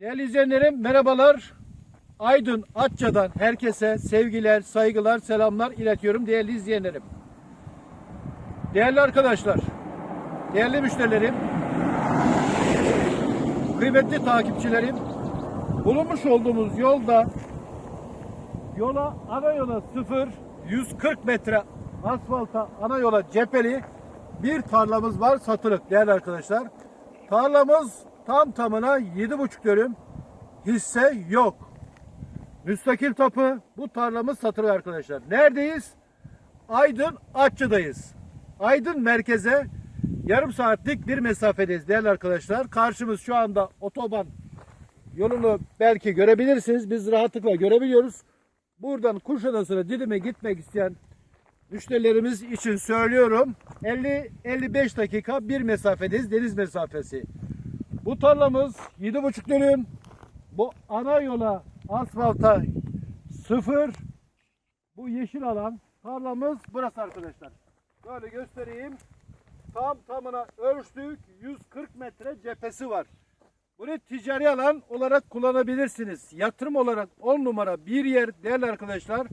Değerli izleyenlerim merhabalar. Aydın Atça'dan herkese sevgiler, saygılar, selamlar iletiyorum değerli izleyenlerim. Değerli arkadaşlar, değerli müşterilerim, kıymetli takipçilerim, bulunmuş olduğumuz yolda yola ana yola 0 140 metre asfalta ana yola cepheli bir tarlamız var satılık değerli arkadaşlar. Tarlamız tam tamına 7,5 dönüm hisse yok. Müstakil tapu bu tarlamız satılık arkadaşlar. Neredeyiz? Aydın Atçı'dayız. Aydın merkeze yarım saatlik bir mesafedeyiz değerli arkadaşlar. Karşımız şu anda otoban yolunu belki görebilirsiniz. Biz rahatlıkla görebiliyoruz. Buradan Kuşadası'na Didim'e gitmek isteyen müşterilerimiz için söylüyorum. 50-55 dakika bir mesafedeyiz. Deniz mesafesi. Bu tarlamız 7,5 dönüm. Bu ana yola asfalta sıfır. Bu yeşil alan tarlamız burası arkadaşlar. Böyle göstereyim. Tam tamına ölçtük. 140 metre cephesi var. Bunu ticari alan olarak kullanabilirsiniz. Yatırım olarak 10 numara bir yer değerli arkadaşlar.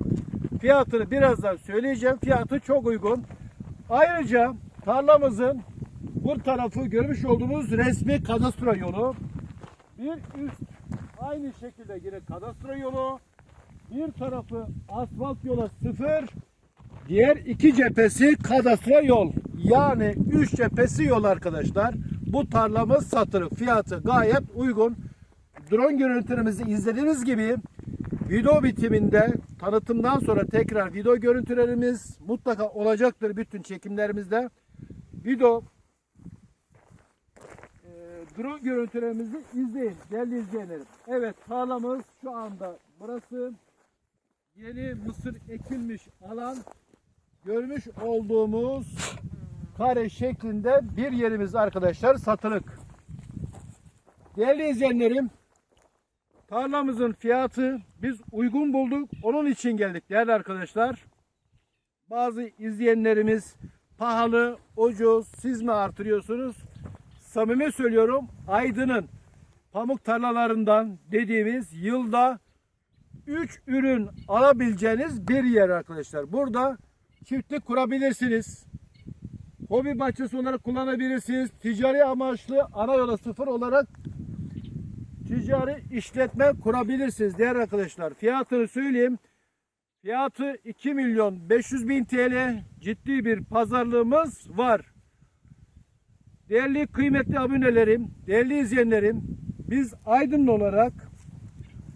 Fiyatını birazdan söyleyeceğim. Fiyatı çok uygun. Ayrıca tarlamızın bu tarafı görmüş olduğunuz resmi kadastro yolu. Bir üst aynı şekilde yine kadastro yolu. Bir tarafı asfalt yola sıfır. Diğer iki cephesi kadastro yol. Yani üç cephesi yol arkadaşlar. Bu tarlamız satılık. Fiyatı gayet uygun. Drone görüntülerimizi izlediğiniz gibi video bitiminde tanıtımdan sonra tekrar video görüntülerimiz mutlaka olacaktır bütün çekimlerimizde. Video drone görüntülerimizi izleyin değerli izleyenlerim. Evet tarlamız şu anda burası yeni mısır ekilmiş alan görmüş olduğumuz kare şeklinde bir yerimiz arkadaşlar satılık. Değerli izleyenlerim tarlamızın fiyatı biz uygun bulduk. Onun için geldik değerli arkadaşlar. Bazı izleyenlerimiz pahalı, ucuz, siz mi artırıyorsunuz? Samimi söylüyorum Aydın'ın pamuk tarlalarından dediğimiz yılda 3 ürün alabileceğiniz bir yer arkadaşlar. Burada çiftlik kurabilirsiniz. Hobi bahçesi olarak kullanabilirsiniz. Ticari amaçlı ana yola sıfır olarak ticari işletme kurabilirsiniz değerli arkadaşlar. Fiyatını söyleyeyim. Fiyatı 2 milyon 500 bin TL ciddi bir pazarlığımız var. Değerli kıymetli abonelerim, değerli izleyenlerim, biz Aydın olarak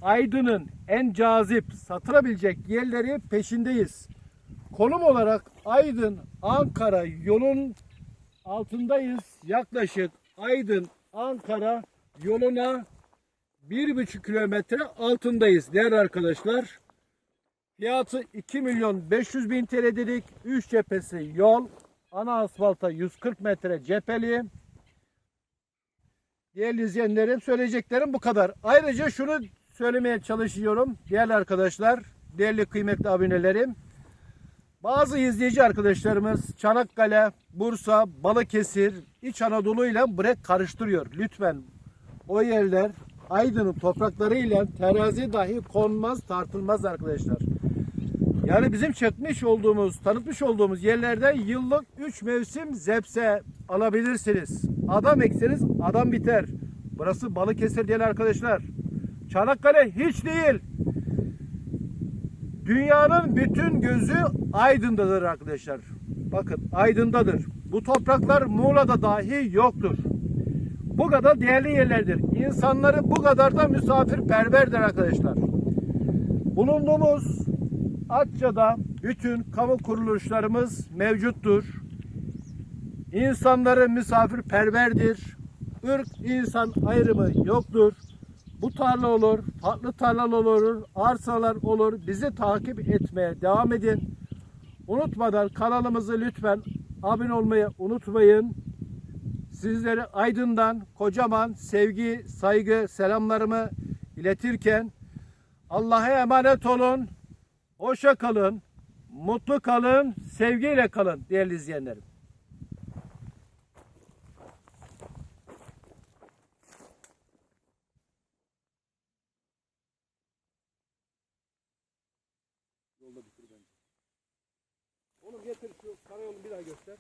Aydın'ın en cazip satılabilecek yerleri peşindeyiz. Konum olarak Aydın Ankara yolun altındayız. Yaklaşık Aydın Ankara yoluna bir buçuk kilometre altındayız değerli arkadaşlar. Fiyatı 2 milyon 500 bin TL dedik. 3 cephesi yol. Ana asfalta 140 metre cepheli. Değerli izleyenlerim söyleyeceklerim bu kadar. Ayrıca şunu söylemeye çalışıyorum değerli arkadaşlar, değerli kıymetli abonelerim. Bazı izleyici arkadaşlarımız Çanakkale, Bursa, Balıkesir, İç Anadolu ile buraya karıştırıyor. Lütfen o yerler Aydın'ın topraklarıyla terazi dahi konmaz, tartılmaz arkadaşlar. Yani bizim çekmiş olduğumuz, tanıtmış olduğumuz yerlerde yıllık 3 mevsim zepse alabilirsiniz. Adam ekseniz adam biter. Burası Balıkesir değil arkadaşlar. Çanakkale hiç değil. Dünyanın bütün gözü Aydın'dadır arkadaşlar. Bakın Aydın'dadır. Bu topraklar Muğla'da dahi yoktur. Bu kadar değerli yerlerdir. İnsanları bu kadar da misafirperverdir arkadaşlar. Bulunduğumuz Atça'da bütün kamu kuruluşlarımız mevcuttur. İnsanları misafirperverdir. Irk insan ayrımı yoktur. Bu tarla olur, farklı tarlalar olur, arsalar olur. Bizi takip etmeye devam edin. Unutmadan kanalımızı lütfen abone olmayı unutmayın. Sizlere Aydın'dan kocaman sevgi, saygı, selamlarımı iletirken Allah'a emanet olun hoşça kalın, mutlu kalın, sevgiyle kalın değerli izleyenlerim. Yolda bitir bence. Oğlum getir şu karayolunu bir daha göster.